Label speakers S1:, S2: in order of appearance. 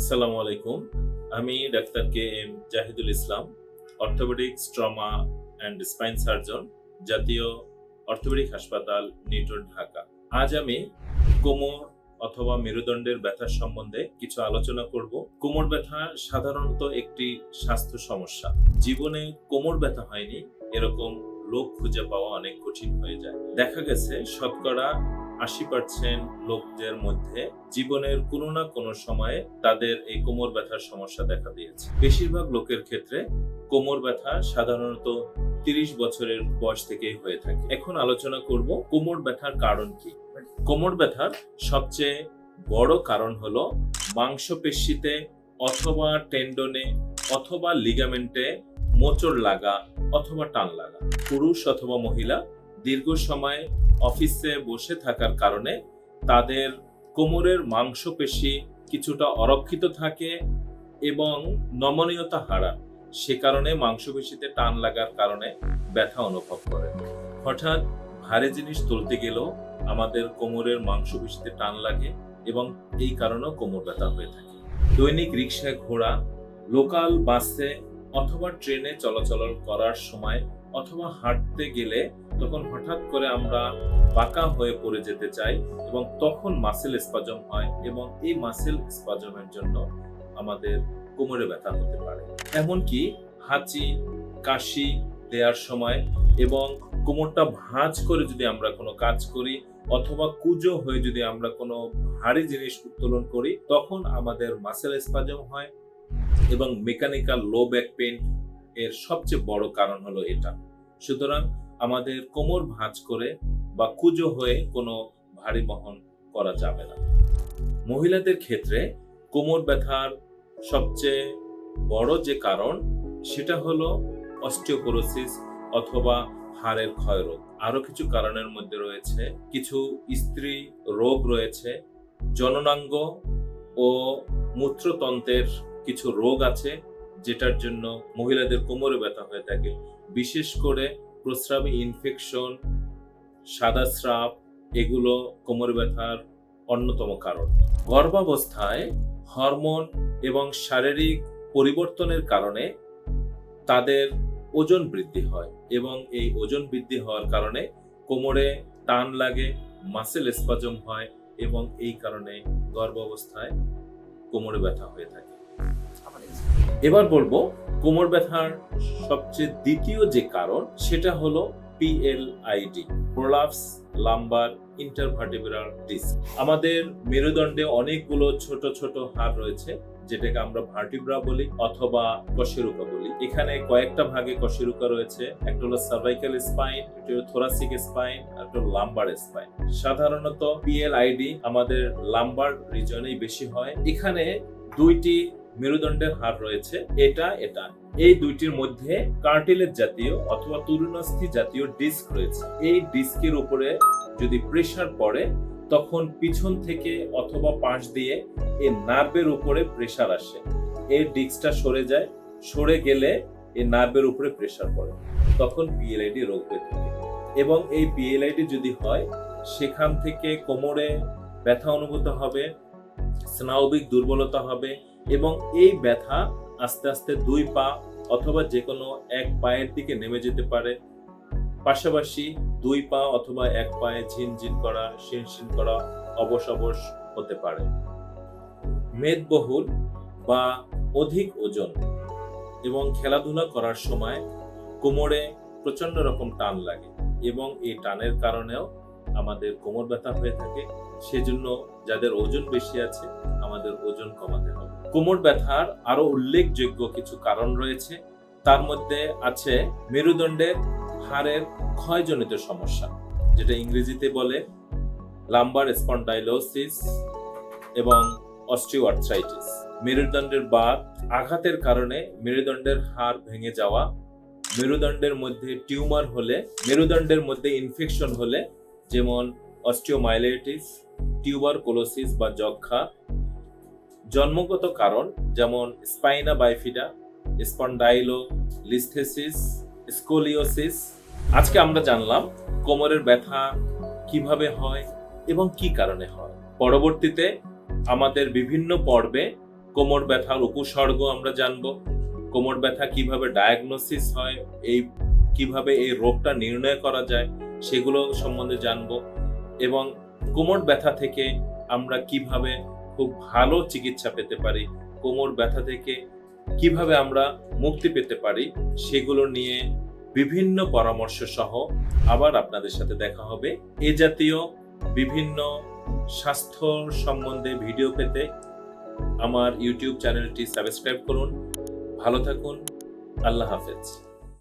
S1: আসসালামু আলাইকুম। আমি doctor K M Zahidul Islam, orthopaedics, trauma and spine surgeon, জাতীয় অর্থোপেডিক হাসপাতাল, নিউটন, ঢাকা। আজ আমি কোমর অথবা মেরুদণ্ডের ব্যথার সম্বন্ধে কিছু আলোচনা করব। কোমর ব্যথা সাধারণত একটি স্বাস্থ্য সমস্যা। জীবনে কোমর ব্যথা হয়নি, এরকম লোক খুঁজে পাওয়া অনেক কঠিন হয়ে যায়। দেখা গেছে, শতকরা আশি পার্সেন্ট লোকদের মধ্যে জীবনের কোনো না কোনো সময়ে তাদের এই কোমর ব্যথার সমস্যা দেখা দিয়েছে। বেশিরভাগ লোকের ক্ষেত্রে কোমর ব্যথা সাধারণত তিরিশ বছরের বয়স থেকেই হয়ে থাকে। এখন আলোচনা করব কোমর ব্যথার কারণ কি? কোমর ব্যথার সবচেয়ে বড় কারণ হলো মাংসপেশিতে অথবা টেন্ডনে অথবা লিগামেন্টে মোচড় লাগা অথবা টান লাগা। পুরুষ অথবা মহিলা দীর্ঘ সময় অফিসে বসে থাকার কারণে তাদের কোমরের মাংসপেশি কিছুটা অরক্ষিত থাকে এবং নমনীয়তা হারান সে কারণে মাংসপেশিতে টান লাগার কারণে ব্যথা অনুভব করে। হঠাৎ ভারী জিনিস তুলতে গেলেও আমাদের কোমরের মাংসপেশিতে টান লাগে এবং এই কারণেও কোমর ব্যথা হয়ে থাকে। দৈনিক রিক্সায় ঘোড়া, লোকাল বাসে অথবা ট্রেনে চলাচল করার সময় অথবা হাঁটতে গেলে তখন হঠাৎ করে আমরা বাঁকা হয়ে পড়ে যেতে চাই এবং তখন মাসেল স্পাজম হয় এবং এই মাসেল স্পাজমের জন্য আমাদের কোমরে ব্যথা হতে পারে। এমনকি হাঁচি, কাশি দেওয়ার সময় এবং কোমরটা ভাঁজ করে যদি আমরা কোনো কাজ করি অথবা কুজো হয়ে যদি আমরা কোনো ভারী জিনিস উত্তোলন করি, তখন আমাদের মাসেল স্পাজম হয় এবং মেকানিক্যাল লো ব্যাক পেন এর সবচেয়ে বড় কারণ হলো এটা। সুতরাং আমাদের কোমর ভাঁজ করে বা কুজো হয়ে কোনো ভারী বহন করা যাবে না। মহিলাদের ক্ষেত্রে কোমর ব্যথার সবচেয়ে বড় যে কারণ, সেটা হলো অস্টিওপোরোসিস অথবা হাড়ের ক্ষয়রোগ। আরও কিছু কারণের মধ্যে রয়েছে। কিছু স্ত্রী রোগ রয়েছে, জননাঙ্গ ও মূত্রতন্ত্রের কিছু রোগ আছে, যেটার জন্য মহিলাদের কোমরে ব্যথা হয়ে থাকে। বিশেষ করে প্রস্রাবী ইনফেকশন সাদা স্রাব এগুলো কোমর ব্যথার অন্যতম কারণ। গর্ভাবস্থায় হরমোন এবং শারীরিক পরিবর্তনের কারণে তাদের ওজন বৃদ্ধি হয় এবং এই ওজন বৃদ্ধি হওয়ার কারণে কোমরে টান লাগে মাসেল স্পাজম হয় এবং এই কারণে গর্ভাবস্থায় কোমরে ব্যথা হয়ে থাকে। এবার বলব, কোমর ব্যথার সবচেয়ে দ্বিতীয় যে কারণ, সেটা হলো PLID prolapse lumbar intervertebral disc আমাদের মেরুদণ্ডে অনেকগুলো ছোট ছোট হাড় রয়েছে, যেটাকে আমরা ভার্টিব্রা বলি অথবা কশেরুকা বলি। এখানে কয়েকটা ভাগে কশেরুকা রয়েছে, একটা হলো সার্ভাইকাল স্পাইন একটা হলো থোরাসিক স্পাইন একটা হলো লাম্বার স্পাইন সাধারণত পিএলআইডি আমাদের লাম্বার রিজনেই বেশি হয়। এখানে দুইটি মেরুদণ্ডের হাড় রয়েছে, এটা এটা। এই দুইটির মধ্যে কার্টিলেজ জাতীয় অথবা তরুণাস্থি জাতীয় ডিস্ক রয়েছে। এই ডিস্কের উপরে যদি প্রেসার পড়ে, তখন পিছন থেকে অথবা পাশ দিয়ে এই নার্ভের উপরে প্রেসার আসে। এই ডিস্কটা সরে যায়, সরে গেলে এই নার্ভের উপরে প্রেসার পড়ে। তখন পিএলআইডি রোগ হয়ে থাকে। এবং এই পিএলআইডি যদি হয়, সেখান থেকে কোমরে ব্যথা অনুভূত হবে, স্নায়বিক দুর্বলতা হবে এবং এই ব্যথা আস্তে আস্তে দুই পা অথবা যে কোনো এক পায়ের দিকে নেমে যেতে পারে। পাশাপাশি দুই পা অথবা এক পায়ে ঝিনঝিন করা, শিনশিন করা অবশ অবশ হতে পারে। মেদবহুল বা অধিক ওজন এবং খেলাধুলা করার সময় কোমরে প্রচণ্ড রকম টান লাগে এবং এই টানের কারণেও আমাদের কোমর ব্যথা হয়ে থাকে, সেজন্য যাদের ওজন বেশি আছে, আমাদের ওজন কমাতে হবে। কোমর ব্যথার আরও উল্লেখযোগ্য কিছু কারণ রয়েছে। তার মধ্যে আছে মেরুদণ্ডের হাড়ের ক্ষয়জনিত সমস্যা, যেটা ইংরেজিতে বলে লাম্বার স্পন্ডাইলোসিস এবং অস্টিওআর্থ্রাইটিস মেরুদণ্ডের বাত আঘাতের কারণে মেরুদণ্ডের হাড় ভেঙে যাওয়া, মেরুদণ্ডের মধ্যে টিউমার হলে, মেরুদণ্ডের মধ্যে ইনফেকশন হলে যেমন অস্টিওমাইলাইটিস টিউবারকুলোসিস বা যক্ষা জন্মগত কারণ যেমন spina bifida, spondylolisthesis scoliosis. আজকে আমরা জানলাম কোমরের ব্যথা কীভাবে হয় এবং কি কারণে হয়। পরবর্তীতে আমাদের বিভিন্ন পর্বে কোমর ব্যথার উপসর্গ আমরা জানব। কোমর ব্যথা কীভাবে ডায়াগনোসিস হয়, এই কীভাবে এই রোগটা নির্ণয় করা যায় সেগুলো সম্বন্ধে জানব এবং কোমর ব্যথা থেকে আমরা কীভাবে খুব ভালো চিকিৎসা পেতে পারি, কোমর ব্যথা থেকে কীভাবে আমরা মুক্তি পেতে পারি সেগুলো নিয়ে বিভিন্ন পরামর্শ সহ আবার আপনাদের সাথে দেখা হবে। এ জাতীয় বিভিন্ন স্বাস্থ্য সম্বন্ধে ভিডিও পেতে আমার ইউটিউব চ্যানেলটি সাবস্ক্রাইব করুন। ভালো থাকুন। আল্লাহ হাফেজ।